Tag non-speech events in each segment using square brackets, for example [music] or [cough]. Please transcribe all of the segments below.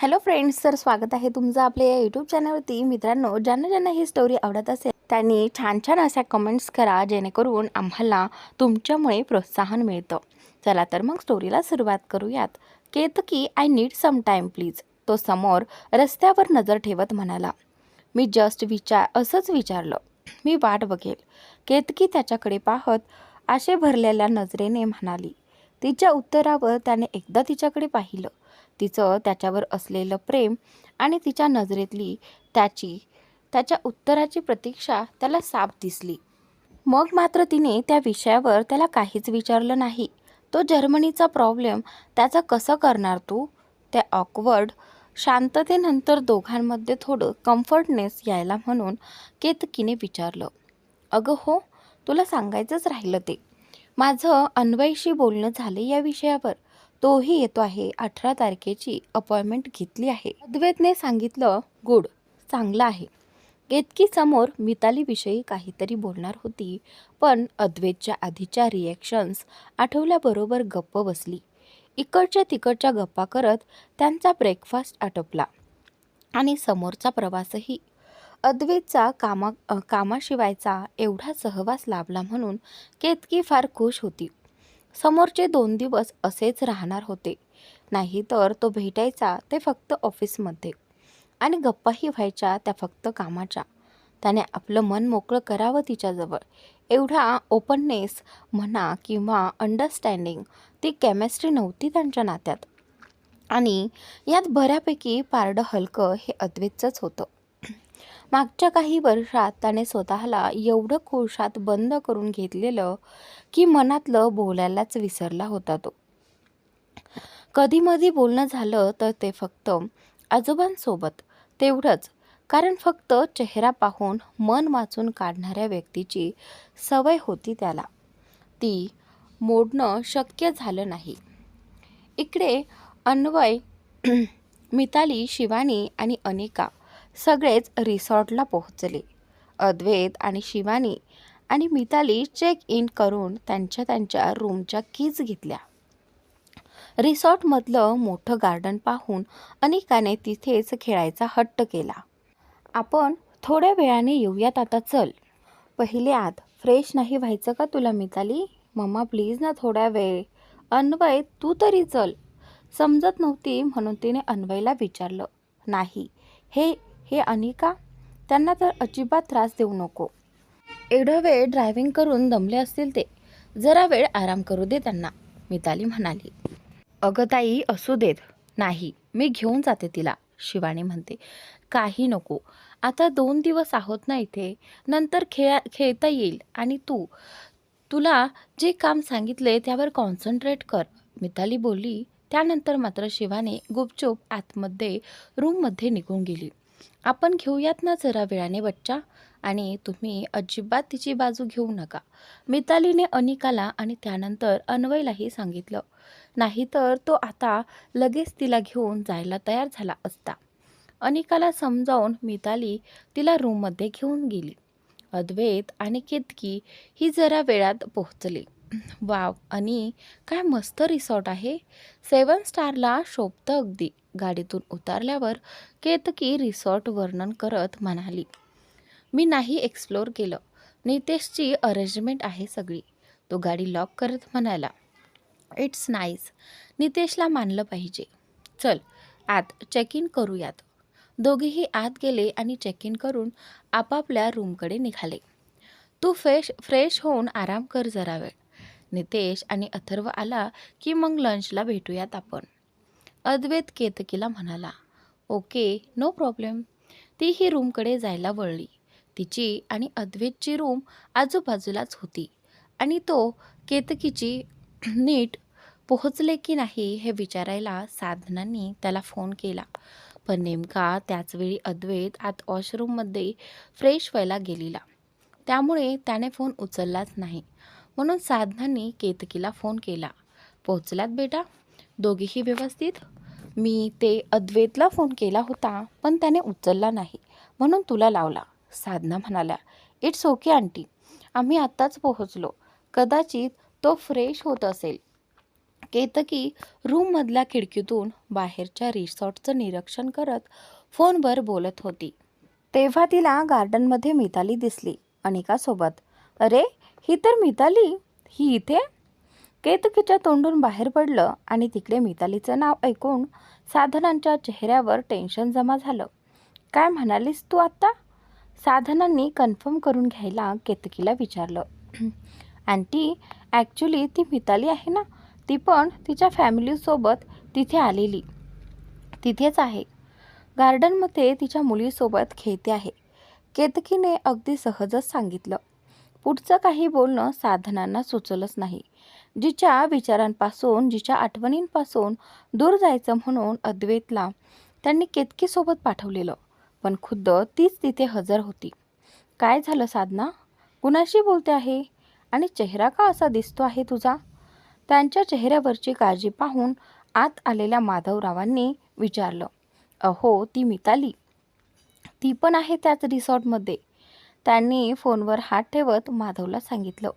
Hello friends तर स्वागत आहे तुमचं आपल्या या यूट्यूब चॅनलवरती मित्रांनो ज्यांना ज्यांना ही स्टोरी आवडत असेल त्यांनी छान छान अशा कमेंट्स करा जेणेकरून आम्हाला तुमच्यामुळे प्रोत्साहन मिळतं. चला तर मग स्टोरीला सुरुवात करूयात. Ketaki I need some time please तो समोर रस्त्यावर नजर ठेवत म्हणाला मी जस्ट विचार असंच विचारलं. मी वाट बघेल. केतकी त्याच्याकडे पाहत आशे भरलेल्या नजरेने म्हणाली तिच्या उत्तरावर त्याने एकदा तिच्याकडे पाहिलं. तिचं त्याच्यावर असलेलं प्रेम आणि तिच्या नजरेतली त्याची त्याच्या उत्तराची प्रतीक्षा त्याला साफ दिसली. मग मात्र तिने त्या विषयावर त्याला काहीच विचारलं नाही. तो जर्मनीचा प्रॉब्लेम त्याचं कसं करणार तू? त्या ऑकवर्ड शांततेनंतर दोघांमध्ये थोडं कम्फर्टनेस यायला म्हणून केतकीने विचारलं. अगं हो तुला सांगायचंच राहिलं ते. माझं अन्वयशी बोलणं झालं या विषयावर. तोही येतो आहे. अठरा तारखेची अपॉइंटमेंट घेतली आहे. अद्वैतने सांगितलं गुड चांगलं आहे. केतकी समोर मितालीविषयी काहीतरी बोलणार होती पण अद्वैतच्या आधीच्या रिॲक्शन्स आठवल्याबरोबर गप्प बसली. इकडच्या तिकडच्या गप्पा करत त्यांचा ब्रेकफास्ट आटपला आणि समोरचा प्रवासही. अद्वैतचा कामा कामाशिवायचा एवढा सहवास लाभला म्हणून केतकी फार खुश होती. समोरचे दोन दिवस असेच राहणार होते. नाहीतर तो भेटायचा ते फक्त ऑफिसमध्ये. आणि गप्पाही व्हायच्या त्या फक्त कामाच्या. त्याने आपलं मन मोकळं करावं तिच्याजवळ. एवढा ओपननेस म्हणा किंवा अंडरस्टँडिंग ती केमिस्ट्री नव्हती त्यांच्या नात्यात. आणि यात बऱ्यापैकी पारडं हलकं हे अद्वैतचंच होतं. मागच्या काही वर्षात त्याने स्वतःला एवढं कोशात बंद करून घेतलेलं की मनातलं बोलायलाच विसरला होता तो. कधीमधी बोलणं झालं तर ते फक्त आजोबांसोबत तेवढंच. कारण फक्त चेहरा पाहून मन वाचून काढणाऱ्या व्यक्तीची सवय होती त्याला. ती मोडणं शक्य झालं नाही. इकडे अन्वय मिताली शिवानी आणि अनिका सगळेच रिसॉर्टला पोहोचले. अद्वैत आणि शिवानी आणि मिताली चेक इन करून त्यांच्या त्यांच्या रूमच्या कीज घेतल्या. रिसॉर्टमधलं मोठं गार्डन पाहून अनिकाने तिथेच खेळायचा हट्ट केला. आपण थोड्या वेळाने येऊयात आता चल. पहिले आत फ्रेश नाही व्हायचं का तुला मिताली? मम्मा प्लीज ना थोड्या वेळ. अन्वय तू तरी चल. समजत नव्हती म्हणून तिने अन्वयला विचारलं. नाही हे हे अनिका त्यांना तर अजिबात त्रास देऊ नको. एवढं वेळ ड्रायव्हिंग करून दमले असतील ते. जरा वेळ आराम करू दे त्यांना मिताली म्हणाली. अगं ताई असू देत. नाही मी घेऊन जाते तिला शिवानी म्हणते. काही नको. आता दोन दिवस आहोत ना इथे. नंतर खेळा खेळता येईल. आणि तू तुला जे काम सांगितले त्यावर कॉन्सन्ट्रेट कर मिताली बोलली. त्यानंतर मात्र शिवाने गुपचूप आतमध्ये रूममध्ये निघून गेली. आपण घेऊयात ना जरा वेळाने बच्चा. आणि तुम्ही अजिबात तिची बाजू घेऊ नका. मितालीने अनिकाला आणि त्यानंतर अन्वयलाही सांगितलं. नाहीतर तो आता लगेच तिला घेऊन जायला तयार झाला असता. अनिकाला समजावून मिताली तिला रूममध्ये घेऊन गेली. अद्वैत आणि केतकी ही जरा वेळात पोहोचली. वाव आणि काय मस्त रिसॉर्ट आहे. सेवन स्टारला शोभतं अगदी. गाडीतून उतारल्यावर केतकी रिसॉर्ट वर्णन करत म्हणाली मी नाही एक्सप्लोअर केलं. नितेशची अरेंजमेंट आहे सगळी. तो गाडी लॉक करत म्हणाला इट्स नाईस. नितेशला मानलं पाहिजे. चल आत चेक इन करूयात. दोघेही आत गेले आणि चेक इन करून आपापल्या रूमकडे निघाले. तू फ्रेश फ्रेश होऊन आराम कर जरा वेळ. नितेश आणि अथर्व आला की मग लंचला भेटूयात आपण. अद्वैत केतकीला म्हणाला ओके नो प्रॉब्लेम ती ही रूमकडे जायला वळली. तिची आणि अद्वैतची रूम आजूबाजूलाच होती आणि तो केतकीची नीट पोहोचले की नाही हे विचारायला साधनांनी त्याला फोन केला. पण नेमका त्याचवेळी अद्वैत आत वॉशरूममध्ये फ्रेश व्हायला गेलेला. त्यामुळे त्याने फोन उचललाच नाही. म्हणून साधनांनी केतकीला फोन केला. पोहोचलात बेटा? दोघेही व्यवस्थित? मी ते अद्वैतला फोन केला होता पण त्याने उचलला नाही. म्हणून तुला लावला. साधना म्हणाल्या इट्स ओके आंटी. आम्ही आत्ताच पोहोचलो. कदाचित तो फ्रेश होत असेल. केतकी रूममधल्या खिडकीतून बाहेरच्या रिसॉर्टचं निरीक्षण करत फोनवर बोलत होती. तेव्हा तिला गार्डनमध्ये मिताली दिसली अनिकासोबत. अरे ही तर मिताली. ही इथे? केतकीच्या तोंडून बाहेर पडलं आणि तिकडे मितालीचं नाव ऐकून साधनांच्या चेहऱ्यावर टेन्शन जमा झालं. काय म्हणालीस तू आत्ता साधनांनी कन्फर्म करून घ्यायला केतकीला विचारलं. आंटी ॲक्च्युली ती मिताली आहे ना? ती पण तिच्या फॅमिलीसोबत तिथे आलेली. तिथेच आहे. गार्डनमध्ये तिच्या मुलीसोबत खेळते आहे. केतकीने अगदी सहजच सांगितलं. पुढचं काही बोलणं साधनांना सुचलंच नाही. जिच्या विचारांपासून जिच्या आठवणींपासून दूर जायचं म्हणून अद्वैतला त्यांनी केतकीसोबत पाठवलेलं पण खुद्द तीच तिथे हजर होती. काय झालं साधना? कुणाशी बोलते आहे? आणि चेहरा का असा दिसतो आहे तुझा? त्यांच्या चेहऱ्यावरची काळजी पाहून आत आलेल्या माधवरावांनी विचारलं अहो ती मिताली. ती पण आहे त्याच रिसॉर्टमध्ये. त्यांनी फोनवर हात ठेवत माधवला सांगितलं.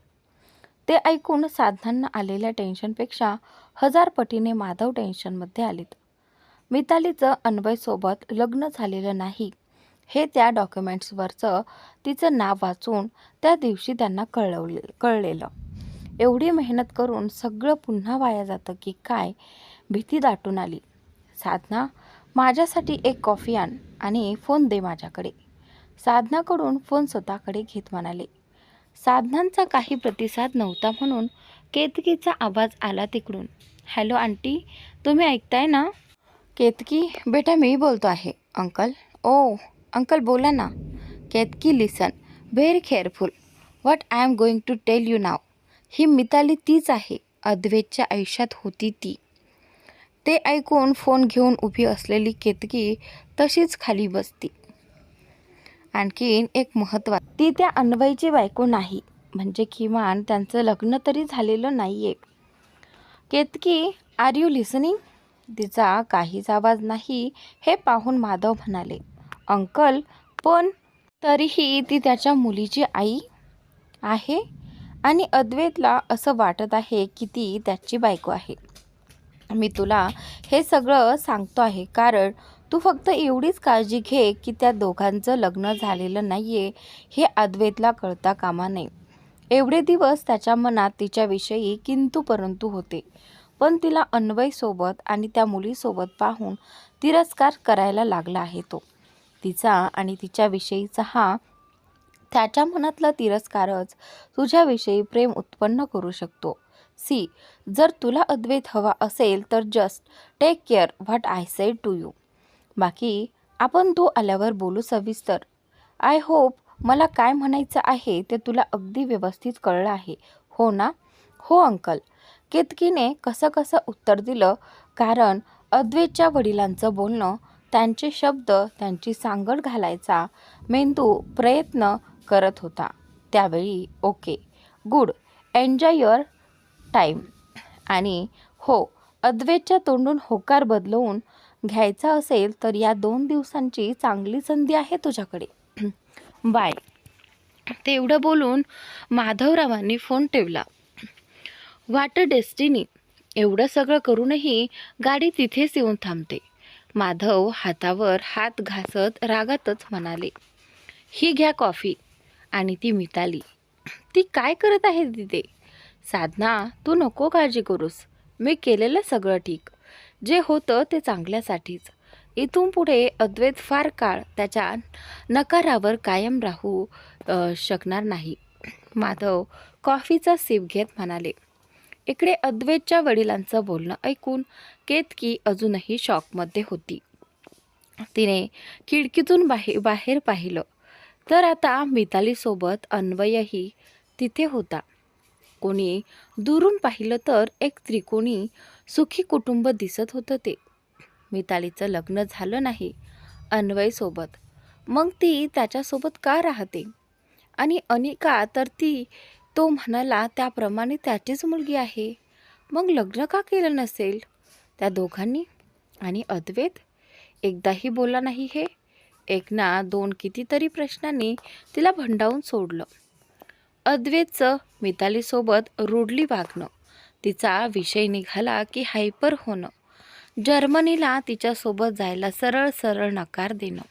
ते ऐकून साधनांना आलेल्या टेन्शनपेक्षा हजार पटीने माधव टेन्शनमध्ये आलेत. मितालीचं अन्वयसोबत लग्न झालेलं नाही हे त्या डॉक्युमेंट्सवरचं तिचं नाव वाचून त्या दिवशी त्यांना कळवले कळलेलं. एवढी मेहनत करून सगळं पुन्हा वाया जातं की काय भीती दाटून आली. साधना माझ्यासाठी एक कॉफी आण आणि फोन दे माझ्याकडे. साधनाकडून फोन स्वतःकडे घेत म्हणाले. साधनांचा काही प्रतिसाद नव्हता म्हणून केतकीचा आवाज आला तिकडून. Hello aunty. तुम्ही ऐकताय ना? केतकी बेटा मी बोलतो आहे. अंकल. ओ अंकल बोला ना. Ketaki listen very careful what I am going to tell you नाव ही मिताली तीच आहे. अद्वैतच्या आयुष्यात होती ती. ते ऐकून फोन घेऊन उभी असलेली केतकी तशीच खाली बसती. आणखीन एक महत्त्वा ती त्या अन्वयची बायको नाही. म्हणजे किमान त्यांचं लग्न तरी झालेलं नाही आहे केतकी आर यू लिसनिंग? तिचा काहीच आवाज नाही हे पाहून माधव म्हणाले. अंकल पण तरीही ती त्याच्या मुलीची आई आहे आणि अद्वैतला असं वाटत आहे की ती त्याची बायको आहे. मी तुला हे सगळं सांगतो आहे कारण तू फक्त एवढीच काळजी घे की त्या दोघांचं लग्न झालेलं नाही आहे हे अद्वैतला कळता कामा नये. एवढे दिवस त्याच्या मनात तिच्याविषयी किंतू परंतु होते. पण तिला अन्वयसोबत आणि त्या मुलीसोबत पाहून तिरस्कार करायला लागला आहे तो. तिचा आणि तिच्याविषयीचा हा त्याच्या मनातला तिरस्कारच तुझ्याविषयी प्रेम उत्पन्न करू शकतो. सी जर तुला अद्वैत हवा असेल तर just take care what I said to you बाकी आपण तू आल्यावर बोलू सविस्तर. आय होप मला काय म्हणायचं आहे ते तुला अगदी व्यवस्थित कळलं आहे. हो ना? हो अंकल. केतकीने कसं कसं उत्तर दिलं कारण अद्वैतच्या वडिलांचं बोलणं त्यांचे शब्द त्यांची सांगड घालायचा मेंदू प्रयत्न करत होता. त्यावेळी okay good enjoy your time आणि हो अद्वैतच्या तोंडून होकार बदलवून घ्यायचा असेल तर या दोन दिवसांची चांगली संधी आहे तुझ्याकडे. [clears throat] बाय. तेवढं बोलून माधवरावांनी फोन ठेवला. वाट डेस्टिनी एवढं सगळं करूनही गाडी तिथेच येऊन थांबते. माधव हातावर हात घासत रागातच म्हणाले ही घ्या कॉफी. आणि ती मिताली ती काय करत आहे तिथे? साधना तू नको काळजी करूस. मी केलेलं सगळं ठीक. जे होतं ते चांगल्यासाठीच. इथून पुढे अद्वैत फार काळ त्याच्या नकारावर कायम राहू शकणार नाही. माधव कॉफीचा सिप घेत म्हणाले इकडे अद्वैतच्या वडिलांचं बोलणं ऐकून केतकी अजूनही शॉकमध्ये होती. तिने खिडकीतून बाहे बाहेर पाहिलं. तर आता मितालीसोबत अन्वयही तिथे होता. कोणी दुरून पाहिलं तर एक त्रिकोणी सुखी कुटुंब दिसत होतं ते. मितालीचं लग्न झालं नाही अन्वयसोबत. मग ती त्याच्यासोबत का राहते? आणि अनिका तर ती तो म्हणाला त्याप्रमाणे त्याचीच मुलगी आहे. मग लग्न का केलं नसेल? त्या दोघांनी? आणि अद्वैत? एकदाही बोला नाही हे? एक ना दोन कितीतरी प्रश्नांनी तिला भंडावून सोडलं. अद्वैतचं मितालीसोबत रुडली वागणं. तिचा विषय निघाला की हायपर होणं. जर्मनीला तिच्यासोबत जायला सरळ सरळ नकार देणं.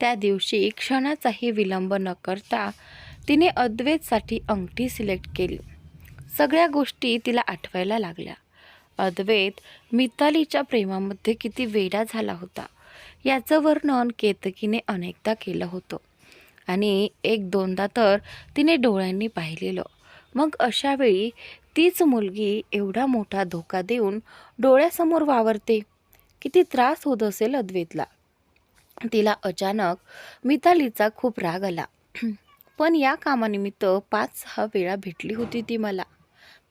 त्या दिवशी क्षणाचाही विलंब न करता तिने अद्वैतसाठी अंगठी सिलेक्ट केली. सगळ्या गोष्टी तिला आठवायला लागल्या. अद्वैत मितालीच्या प्रेमामध्ये किती वेडा झाला होता याचं वर्णन केतकीने अनेकदा केलं होतं. आणि एक दोनदा तर तिने डोळ्यांनी पाहिलेलं. मग अशावेळी तीच मुलगी एवढा मोठा धोका देऊन डोळ्यासमोर वावरते. किती त्रास होत असेल अद्वैतला. तिला अचानक मितालीचा खूप राग आला. पण या कामानिमित्त पाच सहा वेळा भेटली होती ती मला.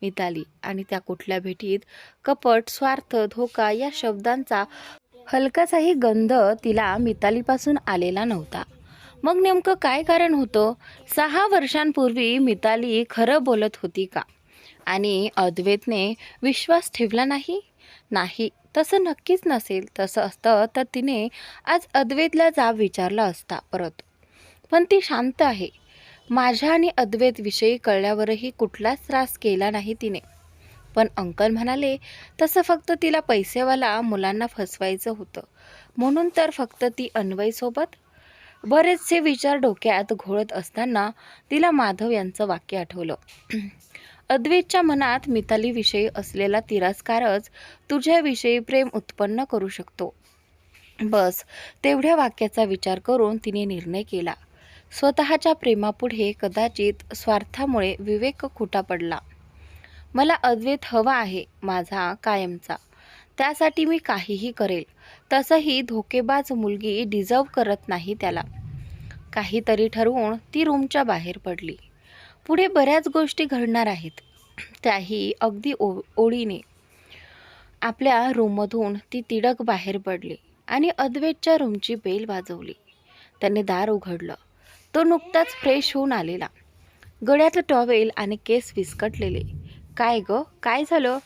मिताली आणि त्या कुठल्या भेटीत कपट स्वार्थ धोका या शब्दांचा हलकासाही गंध तिला मितालीपासून आलेला नव्हता. मग नेमकं काय कारण होतं? सहा वर्षांपूर्वी मिताली खरं बोलत होती का? आणि अद्वैतने विश्वास ठेवला नाही? नाही तसं नक्कीच नसेल. तसं असतं तर तिने आज अद्वैतला जाब विचारला असता परत. पण ती शांत आहे. माझ्या आणि अद्वैतविषयी कळल्यावरही कुठलाच त्रास केला नाही तिने. पण अंकल म्हणाले तसं फक्त तिला पैसेवाला मुलांना फसवायचं होतं. म्हणून तर फक्त ती अन्वयसोबत? बरेचसे विचार डोक्यात घोळत असताना तिला माधव यांचं वाक्य आठवलं. अद्वैतच्या मनात मितालीविषयी असलेला तिरस्कारच तुझ्याविषयी प्रेम उत्पन्न करू शकतो. बस तेवढ्या वाक्याचा विचार करून तिने निर्णय केला. स्वतःच्या प्रेमापुढे कदाचित स्वार्थामुळे विवेक खोटा पडला. मला अद्वैत हवा आहे माझा कायमचा. त्यासाठी मी काहीही करेल. तसंही धोकेबाज मुलगी डिझर्व करत नाही त्याला. काहीतरी ठरवून ती रूमच्या बाहेर पडली. पुढे बऱ्याच गोष्टी घडणार आहेत. त्याही अगदी ओ ओळीने. आपल्या रूममधून ती तिडक बाहेर पडली आणि अद्वैतच्या रूमची बेल वाजवली. त्याने दार उघडलं. तो नुकताच फ्रेश होऊन आलेला. गळ्यात टॉवेल आणि केस विस्कटलेले. काय ग? काय झालं?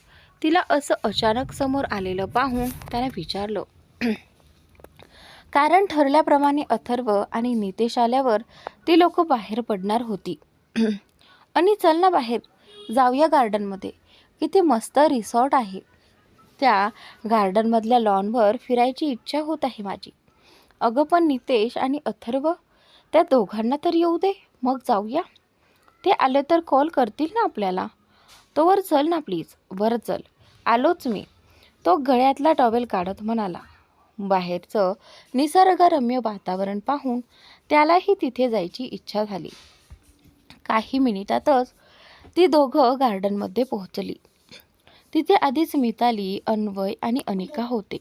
तिला असं अचानक समोर आलेलं पाहून त्याने विचारलं. कारण ठरल्याप्रमाणे अथर्व आणि नितेश आल्यावर ती लोक बाहेर पडणार होती. [clears throat] आणि चल ना बाहेर. जाऊया गार्डनमध्ये. किती मस्त रिसॉर्ट आहे. त्या गार्डनमधल्या लॉनवर फिरायची इच्छा होत आहे माझी. अगं पण नितेश आणि अथर्व त्या दोघांना तर येऊ दे. मग जाऊया. ते आले तर कॉल करतील ना आपल्याला. तो वर चल ना प्लीज वर चल. आलोच मी. तो गळ्यातला टॉवेल काढत म्हणाला. बाहेरचं निसर्गरम्य वातावरण पाहून त्यालाही तिथे जायची इच्छा झाली. काही मिनिटातच ती दोघं गार्डनमध्ये पोहोचली. तिथे आधीच मिताली अन्वय आणि अनिका होते.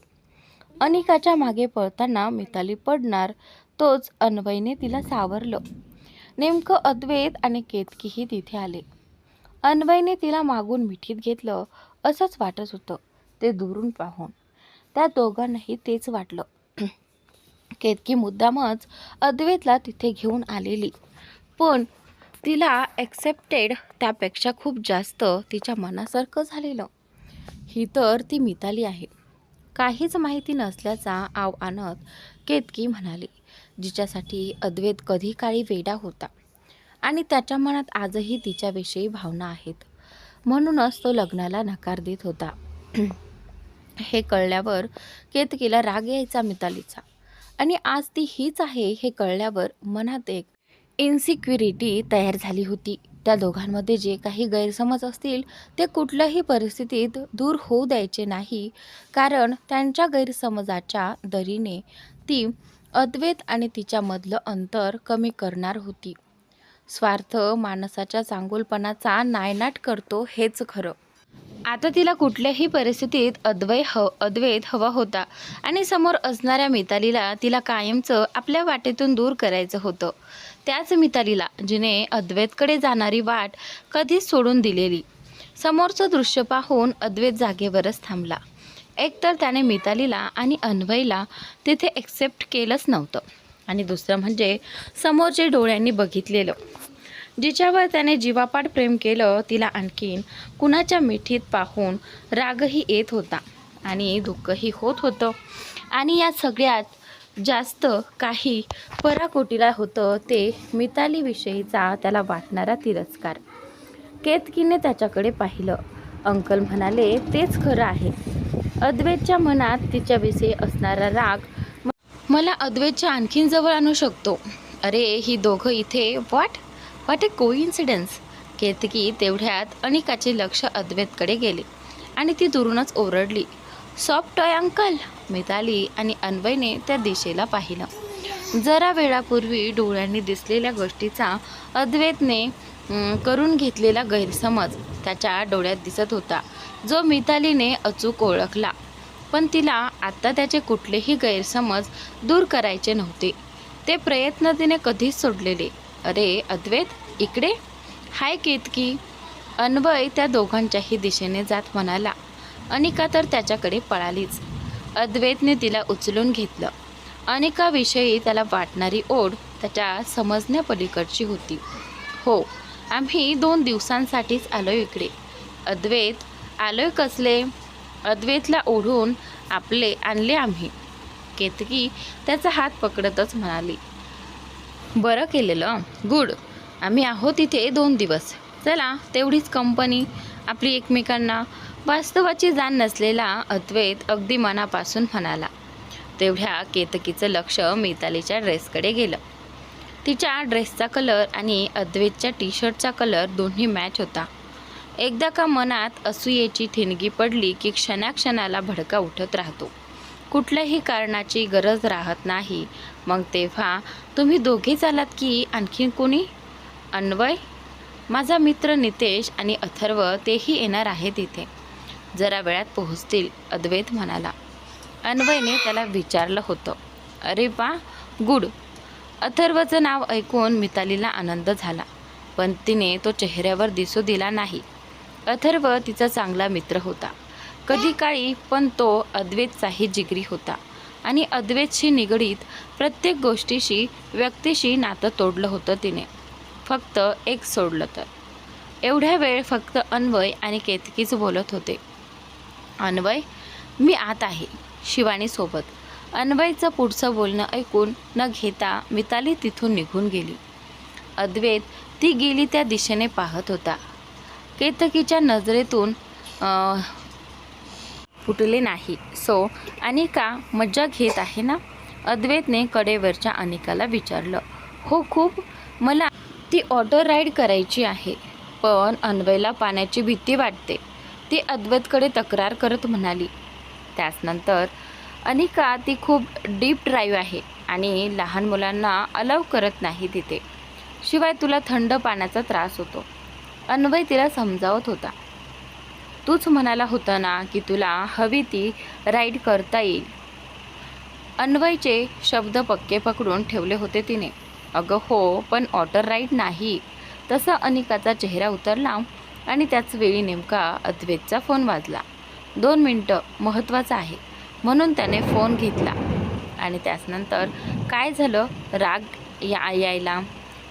अनिकाच्या मागे पळताना मिताली पडणार तोच अन्वयने तिला सावरलं. नेमकं अद्वैत आणि केतकीही तिथे आले. अन्वयने तिला मागून मिठीत घेतलं असंच वाटत होतं. ते दुरून पाहून. त्या दोघांनाही तेच वाटलं. केतकी मुद्दामच अद्वैतला तिथे घेऊन आलेली. पण तिला ॲक्सेप्टेड त्यापेक्षा खूप जास्त तिच्या मनासारखं झालेलं. ही तर ती मिताली आहे. काहीच माहिती नसल्याचा आव आणत केतकी म्हणाली जिच्यासाठी अद्वैत कधी काळी वेडा होता आणि त्याच्या मनात आजही तिच्याविषयी भावना आहेत. म्हणूनच तो लग्नाला नकार देत होता. [clears throat] हे कळल्यावर केतकीला राग यायचा मितालीचा. आणि आज ती हीच आहे हे कळल्यावर मनात एक इन्सिक्युरिटी तयार झाली होती. त्या दोघांमध्ये जे काही गैरसमज असतील ते कुठल्याही परिस्थितीत दूर होऊ द्यायचे नाही. कारण त्यांच्या गैरसमजाच्या दरीने ती अद्वैत आणि तिच्यामधलं अंतर कमी करणार होती. स्वार्थ माणसाच्या चांगुलपणाचा नायनाट करतो हेच खरं. आता तिला कुठल्याही परिस्थितीत अद्वै ह अद्वैत हवा होता आणि समोर असणाऱ्या मितालीला तिला कायमचं आपल्या वाटेतून दूर करायचं होतं. त्याच मितालीला जिने अद्वैतकडे जाणारी वाट कधीच सोडून दिलेली. समोरचं दृश्य पाहून अद्वैत जागेवरच थांबला. एकतर त्याने मितालीला आणि अन्वयला तिथे एक्सेप्ट केलंच नव्हतं. आणि दुसरं म्हणजे समोरचे डोळ्यांनी बघितलेलं. जिच्यावर त्याने जीवापाड प्रेम केलं तिला आणखीन कुणाच्या मिठीत पाहून रागही येत होता आणि दुःखही होत होतं. आणि या सगळ्यात जास्त काही पराकोटीला होतं ते मितालीविषयीचा त्याला वाटणारा तिरस्कार. केतकीने त्याच्याकडे पाहिलं. अंकल म्हणाले तेच खरं आहे. अद्वैतच्या मनात तिच्याविषयी असणारा राग मला अद्वैतच्या आणखीन जवळ आणू शकतो. अरे ही दोघं इथे वाट वाट ए कोइन्सिडन्स केतकी तेवढ्यात अनिकाचे लक्ष अद्वैतकडे गेले आणि ती दुरूनच ओरडली. सॉफ्ट टॉय अंकल मिताली आणि अन्वयने त्या दिशेला पाहिलं. जरा वेळापूर्वी डोळ्यांनी दिसलेल्या गोष्टीचा अद्वैतने करून घेतलेला गैरसमज त्याच्या डोळ्यात दिसत होता. जो मितालीने अचूक ओळखला. पण तिला आत्ता त्याचे कुठलेही गैरसमज दूर करायचे नव्हते. ते प्रयत्न तिने कधीच सोडलेले. अरे अद्वैत इकडे? हाय केतकी. अन्वय त्या दोघांच्याही दिशेने जात म्हणाला. अनिका तर त्याच्याकडे पळालीच. अद्वैतने तिला उचलून घेतलं. अनेकाविषयी त्याला वाटणारी ओढ त्याच्या समजण्यापलीकडची होती. हो आम्ही दोन दिवसांसाठीच आलो इकडे. अद्वैत आलोय कसले? अद्वैतला ओढून आपले आणले आम्ही. केतकी त्याचा हात पकडतच म्हणाली बरं केलेलं. गुड. आम्ही आहोत इथे दोन दिवस. चला तेवढीच कंपनी आपली एकमेकांना वास्तवाची जाण नसलेला अद्वैत अगदी मनापासून म्हणाला. तेवढ्या केतकीचं लक्ष मितालीच्या ड्रेसकडे गेलं. तिच्या ड्रेसचा कलर आणि अद्वैतच्या टी शर्टचा कलर दोन्ही मॅच होता. एकदा का मनात असूयेची ठिणगी पडली की क्षणाक्षणाला भडका उठत राहतो. कुठल्याही कारणाची गरज राहत नाही. मग तेव्हा तुम्ही दोघेच आलात की आणखीन कोणी? अन्वय माझा मित्र नितेश आणि अथर्व तेही येणार आहेत इथे. जरा वेळात पोहोचतील अद्वैत म्हणाला. अन्वयने त्याला विचारलं होतं. अरे पा गुड. अथर्वचं नाव ऐकून मितालीला आनंद झाला पण तिने तो चेहऱ्यावर दिसू दिला नाही. अथर्व तिचा चांगला मित्र होता. कधी काळी पण तो अद्वैतचाही जिगरी होता आणि अद्वैतशी निगडीत प्रत्येक गोष्टीशी व्यक्तीशी नातं तोडलं होतं तिने. फक्त एक सोडलं तर. एवढ्या वेळ फक्त अन्वय आणि केतकीच बोलत होते. अन्वय मी आत आहे शिवानीसोबत अन्वयचं पुढचं बोलणं ऐकून न घेता मिताली तिथून निघून गेली. अद्वैत ती गेली त्या दिशेने पाहत होता. केतकीच्या नजरेतून फुटले नाही. सो अनिका मज्जा घेत आहे ना? अद्वैतने कडेवरच्या अनिकाला विचारलं. हो खूप. मला ती ऑटो राईड करायची आहे पण अन्वयला पाण्याची भीती वाटते. ती अद्वैतकडे तक्रार करत म्हणाली. त्याचनंतर अनिका ती खूप डीप ड्राईव्ह आहे आणि लहान मुलांना अलाव करत नाही तिथे. शिवाय तुला थंड पाण्याचा त्रास होतो. अन्वय तिला समजावत होता. तूच म्हणाला होता ना की तुला हवी ती राईड करता येईल. अन्वयचे शब्द पक्के पकडून ठेवले होते तिने. अगं हो पण ऑटर राईड नाही. तसा अनिकाचा चेहरा उतरला आणि त्याच वेळी नेमका अद्वैतचा फोन वाजला. दोन मिनटं महत्त्वाचं आहे म्हणून त्याने फोन घेतला. आणि त्याचनंतर काय झालं? राग या यायला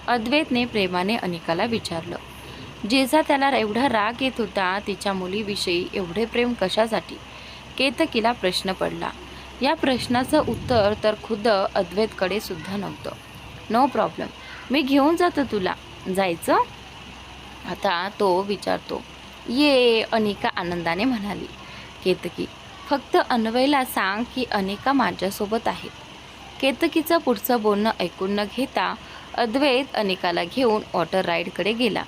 अद्वैतने प्रेमाने अनिकाला विचारलं. जेजा त्याला एवढा राग येत होता तिच्या मुलीविषयी एवढे प्रेम कशासाठी? केतकीला प्रश्न पडला. या प्रश्नाचं उत्तर तर खुद्द अद्वैतकडे सुद्धा नव्हतं. नो प्रॉब्लेम मी घेऊन जातो तुला. जायचं? आता तो विचारतो ये अनिका आनंदाने म्हणाली केतकी फक्त अन्वयला सांग की अनिका माझ्यासोबत आहे. केतकीचं पुढचं बोलणं ऐकून न घेता अद्वैत अनिकाला घेऊन वॉटर राईडकडे गेला.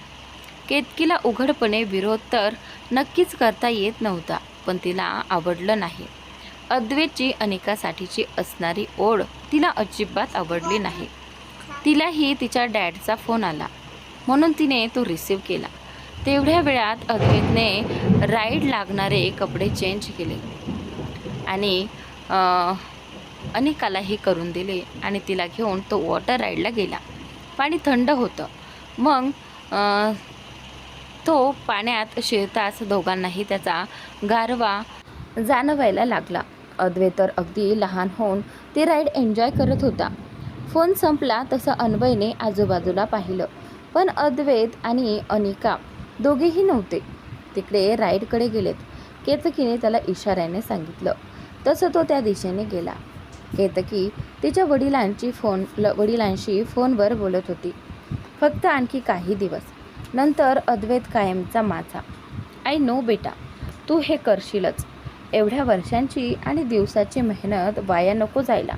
केतकीला उघडपणे विरोध तर नक्कीच करता येत नव्हता पण तिला आवडलं नाही. अद्वैतची अनिकासाठीची असणारी ओढ तिला अजिबात आवडली नाही. तिलाही तिच्या डॅडचा फोन आला. म्हणून तिने तो रिसीव केला. तेवढ्या वेळात अद्वैतने राईड लागणारे कपडे चेंज केले. आणि अनेकालाही करून दिले आणि तिला घेऊन तो वॉटर राईडला गेला. पाणी थंड होतं. मग तो पाण्यात शिरताच दोघांनाही त्याचा गारवा जाणवायला लागला. अद्वैत तर अगदी लहान होऊन ते राईड एन्जॉय करत होता. फोन संपला तसं अन्वयने आजूबाजूला पाहिलं. पण अद्वैत आणि अनिका दोघेही नव्हते. तिकडे राईडकडे गेलेत. केतकीने त्याला इशाऱ्याने सांगितलं. तसं तो त्या दिशेने गेला. केतकी तिच्या वडिलांची फोन ल वडिलांशी फोनवर बोलत होती. फक्त आणखी काही दिवस. नंतर अद्वैत कायमचा माझा. आय नो बेटा तू हे करशीलच. एवढ्या वर्षांची आणि दिवसाची मेहनत वाया नको जायला.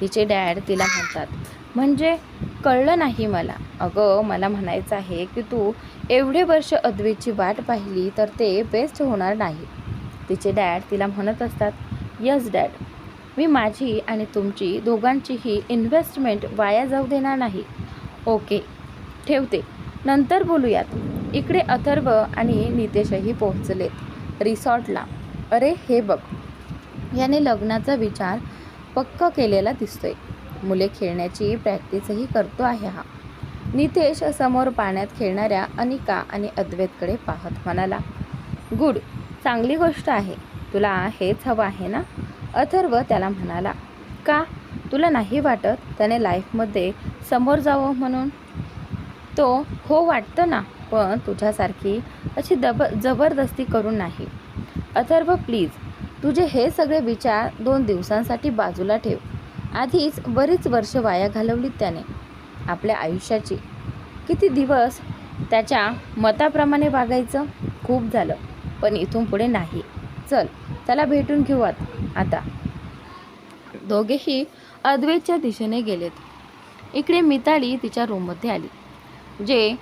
तिचे डॅड तिला म्हणतात म्हणजे कळलं नाही मला. अगं मला म्हणायचं आहे की तू एवढे वर्ष अद्वेची वाट पाहिली तर ते बेस्ट होणार नाही. तिचे डॅड तिला म्हणत असतात यस डॅड मी माझी आणि तुमची दोघांचीही इन्व्हेस्टमेंट वाया जाऊ देणार नाही. ओके ठेवते. नंतर बोलूयात. इकडे अथर्व आणि नितेशही पोहोचलेत रिसॉर्टला. अरे हे बघ. याने लग्नाचा विचार पक्क केलेला दिसतोय. मुले खेळण्याची प्रॅक्टिसही करतो आहे हा. नितेश समोर पाण्यात खेळणाऱ्या अनिका आणि अद्वैतकडे पाहत म्हणाला गुड चांगली गोष्ट आहे. तुला हेच हवं आहे ना? अथर्व त्याला म्हणाला का? तुला नाही वाटत त्याने लाईफमध्ये समोर जावं म्हणून? तो हो वाटतं ना पण तुझ्यासारखी अशी दब जबरदस्ती करून नाही. अथर्व प्लीज तुझे हे सगळे विचार दोन दिवसांसाठी बाजूला ठेव. आधीच बरीच वर्ष वाया घालवलीत त्याने. आपल्या आयुष्याची किती दिवस त्याच्या मताप्रमाणे वागायचं? खूप झालं पण इथून पुढे नाही. चल त्याला भेटून घेऊ आत- आता दोघेही अद्वैतच्या दिशेने गेलेत. इकडे मिताली तिच्या रूममध्ये आली जे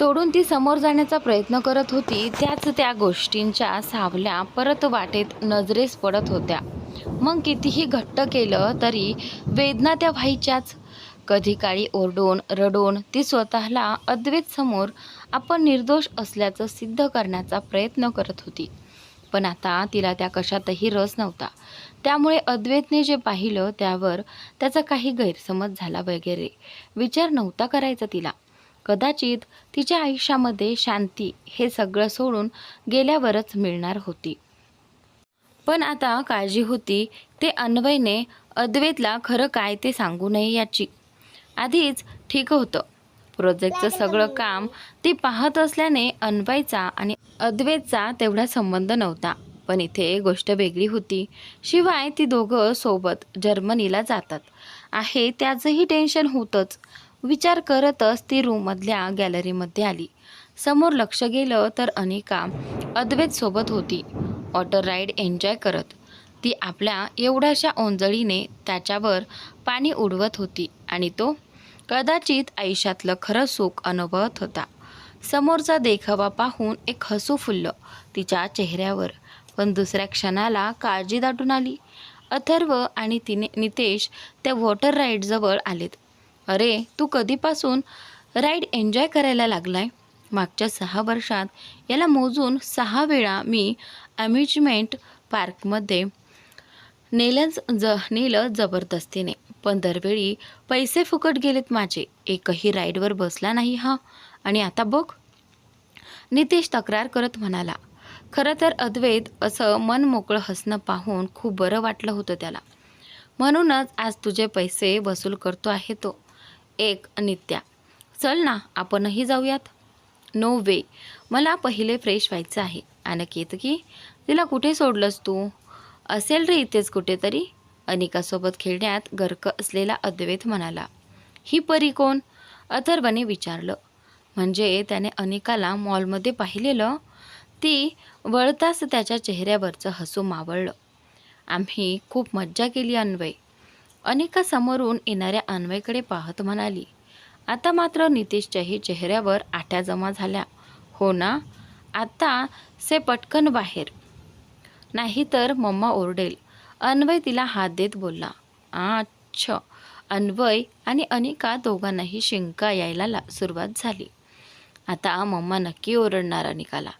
तोडून ती समोर जाण्याचा प्रयत्न करत होती त्याच त्या गोष्टींच्या सावल्या परत वाटेत नजरेस पडत होत्या. मग कितीही घट्ट केलं तरी वेदना त्या व्हायच्याच. कधी काळी ओरडून रडून ती स्वतःला अद्वैत समोर आपण निर्दोष असल्याचं सिद्ध करण्याचा प्रयत्न करत होती. पण आता तिला त्या कशातही रस नव्हता. त्यामुळे अद्वैतने जे पाहिलं त्यावर त्याचा काही गैरसमज झाला वगैरे विचार नव्हता करायचा तिला. कदाचित तिच्या आयुष्यामध्ये शांती हे सगळं सोडून गेल्यावरच मिळणार होती. पण आता काळजी होती. ते अन्वयने अद्वैतला खरं काय ते सांगू नये याची. आधीच ठीक होतं. प्रोजेक्टचं सगळं काम ती पाहत असल्याने अन्वयचा आणि अद्वैतचा तेवढा संबंध नव्हता. पण इथे गोष्ट वेगळी होती. शिवाय ती दोघं सोबत जर्मनीला जातात. आहे त्याचंही टेन्शन होतंच. विचार करतच ती रूममधल्या गॅलरीमध्ये आली. समोर लक्ष गेलं तर अनिका अद्वैत सोबत होती. वॉटर राईड एन्जॉय करत. ती आपल्या एवढ्याशा ओंजळीने त्याच्यावर पाणी उडवत होती आणि तो कदाचित आयुष्यातलं खरं सुख अनुभवत होता. समोरचा देखावा पाहून एक हसू फुललं तिच्या चेहऱ्यावर. पण दुसऱ्या क्षणाला काळजी दाटून आली. अथर्व आणि तिने नितेश त्या वॉटर राईडजवळ आलेत. अरे तू कधीपासून राईड एन्जॉय करायला लागलाय? मागच्या सहा वर्षात याला मोजून सहा वेळा मी अम्युजमेंट पार्कमध्ये नेलंच ज नेलं जबरदस्तीने. पण दरवेळी पैसे फुकट गेलेत माझे. एकही राईडवर बसला नाही हा. आणि आता बघ. नितेश तक्रार करत म्हणाला खरं तर अद्वैत असं मन मोकळं हसणं पाहून खूप बरं वाटलं होतं त्याला. म्हणूनच आज तुझे पैसे वसूल करतो आहे तो. एक नित्या. चल ना आपणही जाऊयात. नो वे मला पहिले फ्रेश व्हायचं आहे. अनकेत की तिला कुठे सोडलंस तू? असेल रे इथेच कुठेतरी. अनिकासोबत खेळण्यात गर्क असलेला अद्वैत म्हणाला ही परी कोण? अथर्वने विचारलं. म्हणजे त्याने अनिकाला मॉलमध्ये पाहिलेलं? ती वळताच त्याच्या चेहऱ्यावरचं हसू मावळलं. आम्ही खूप मज्जा केली अन्वय. अनिका समोरून येणाऱ्या अन्वयकडे पाहत म्हणाली आता मात्र नितेशच्याही चेहऱ्यावर आठ्या जमा झाल्या. हो ना? आता से पटकन बाहेर. नाहीतर मम्मा ओरडेल. अन्वय तिला हात देत बोलला. अच्छा अन्वय आणि अनिका दोघांनाही शिंका यायला ला सुरुवात झाली. आता मम्मा नक्की ओरडणार अनिकाला.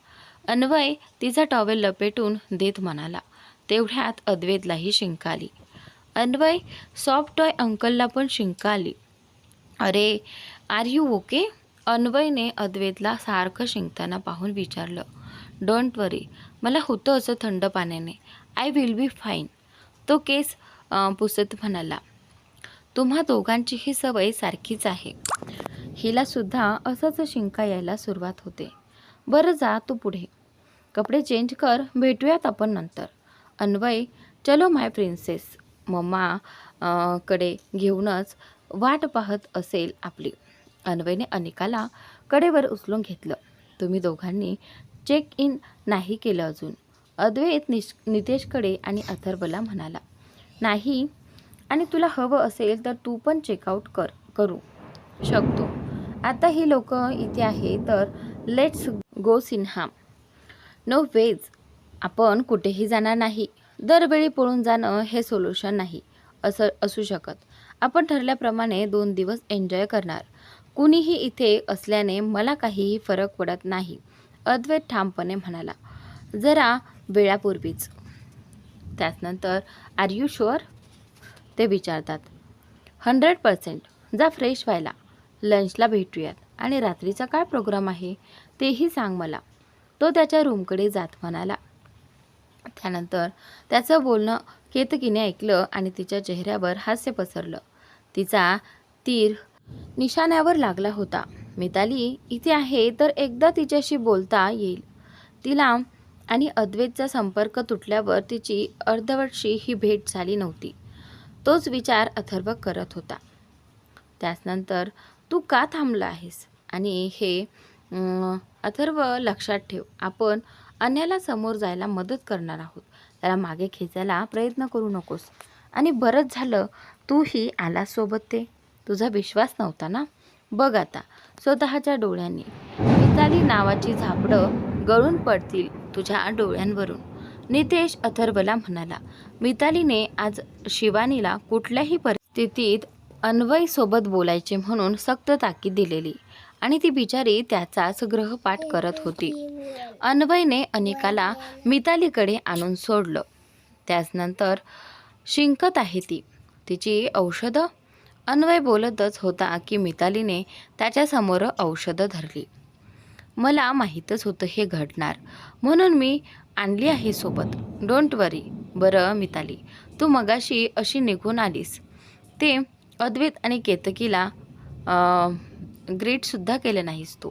अन्वय तिचा टॉवेल लपेटून देत म्हणाला. तेवढ्यात अद्वेतलाही शिंका आली. अन्वय सॉफ्ट टॉय अंकलला पण शिंका आली. अरे आर यू ओके? अन्वयने अद्वैतला सारखं शिंकताना पाहून विचारलं. डोंट वरी मला होतं असं थंड पाण्याने. I will be fine. तो केस पुसत म्हणाला. तुम्हा दोघांची ही सवय सारखीच आहे. हिला सुद्धा असंच शिंका यायला सुरुवात होते. बरं जा तू पुढे. कपडे चेंज कर भेटूयात आपण नंतर. अन्वय चलो माय प्रिन्सेस. मम्मा कडे घेऊनच वाट पाहत असेल आपली. अन्वयने अनिकाला कडेवर उचलून घेतलं. तुम्ही दोघांनी चेक इन नाही केलं अजून. अद्वैत निश नितेशकडे आणि अथर्वला म्हणाला नाही. आणि तुला हवं असेल तर तू पण चेकआउट कर करू शकतो. आता ही लोक इथे आहे तर let's go Sinha. No ways आपण कुठेही जाणार नाही. दरवेळी पळून जाणं हे सोल्युशन नाही. असं असू शकत. आपण ठरल्याप्रमाणे दोन दिवस एन्जॉय करणार. कुणीही इथे असल्याने मला काहीही फरक पडत नाही अद्वैत ठामपणे म्हणाला. जरा वेळापूर्वीच. त्याचनंतर आर यू शुअर ते विचारतात. हंड्रेड पर्सेंट जा फ्रेश व्हायला. लंचला भेटूयात. आणि रात्रीचा काय प्रोग्राम आहे तेही सांग मला. तो त्याच्या रूमकडे जात म्हणाला. त्यानंतर त्याचं बोलणं केतकीने ऐकलं आणि तिच्या चेहऱ्यावर हास्य पसरलं. तिचा तीर निशाण्यावर लागला होता. मिताली इथे आहे तर एकदा तिच्याशी बोलता येईल. तिला आणि अद्वैतचा संपर्क तुटल्यावर तिची अर्धवर्षी ही भेट झाली नव्हती. तोच विचार अथर्व करत होता. त्याचनंतर तू का थांबला आहेस? आणि हे अथर्व लक्षात ठेव. आपण अन्याला समोर जायला मदत करणार आहोत. त्याला मागे खेचायला प्रयत्न करू नकोस. आणि बरंच झालं तूही आला सोबत ते. तुझा विश्वास नव्हता ना? बघ आता स्वतःच्या डोळ्यांनी. मिताली नावाची झापडं गळून पडतील तुझ्या डोळ्यांवरून. नितेश अथर्वला म्हणाला मितालीने आज शिवानीला कुठल्याही परिस्थितीत अन्वयसोबत बोलायचे म्हणून सक्त ताकीद दिलेली. आणि ती बिचारी त्याचाच ग्रहपाठ करत होती. अन्वयने अनेकाला मितालीकडे आणून सोडलं. त्याचनंतर शिंकत आहे ती. तिची औषधं? अन्वय बोलतच होता की मितालीने त्याच्यासमोर औषधं धरली. मला माहीतच होतं हे घडणार. म्हणून मी आणली आहे सोबत. Don't worry. बरं मिताली. तू मगाशी अशी निघून आलीस. ते अद्वैत आणि केतकीला ग्रीटसुद्धा केलं नाहीस तू.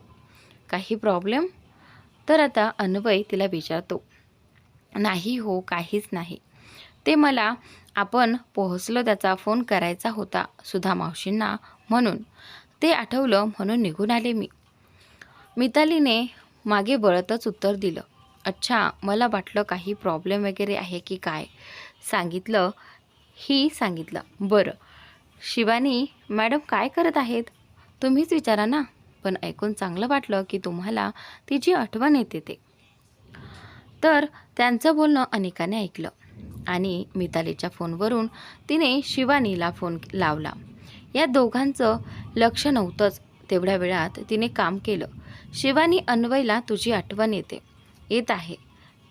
काही प्रॉब्लेम तर आता अन्वय तिला विचारतो. नाही हो काहीच नाही. ते मला आपण पोहोचलो त्याचा फोन करायचा होता सुधा मावशींना म्हणून. ते आठवलं म्हणून निघून आले मी. मितालीने मागे बळतच उत्तर दिलं. अच्छा मला वाटलं काही प्रॉब्लेम वगैरे आहे की काय? सांगितलं ही सांगितलं. बरं. शिवानी मॅडम काय करत आहेत? तुम्हीच विचारा ना. पण ऐकून चांगलं वाटलं की तुम्हाला तिची आठवण येते ते. तर त्यांचं बोलणं अनेकाने ऐकलं आणि मितालीच्या फोनवरून तिने शिवानीला फोन लावला. या दोघांचं लक्ष नव्हतंच. तेवढ्या वेळात तिने काम केलं. शिवानी अन्वयला तुझी आठवण येते. येत आहे.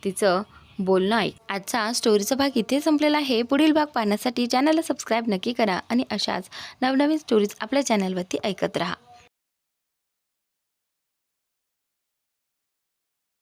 तिचं बोलणं ऐक आजचा स्टोरीचा भाग इथे संपलेला आहे. पुढील भाग पाहण्यासाठी चॅनलला सबस्क्राईब नक्की करा आणि अशाच नवनवीन स्टोरीज आपल्या चॅनलवरती ऐकत राहा.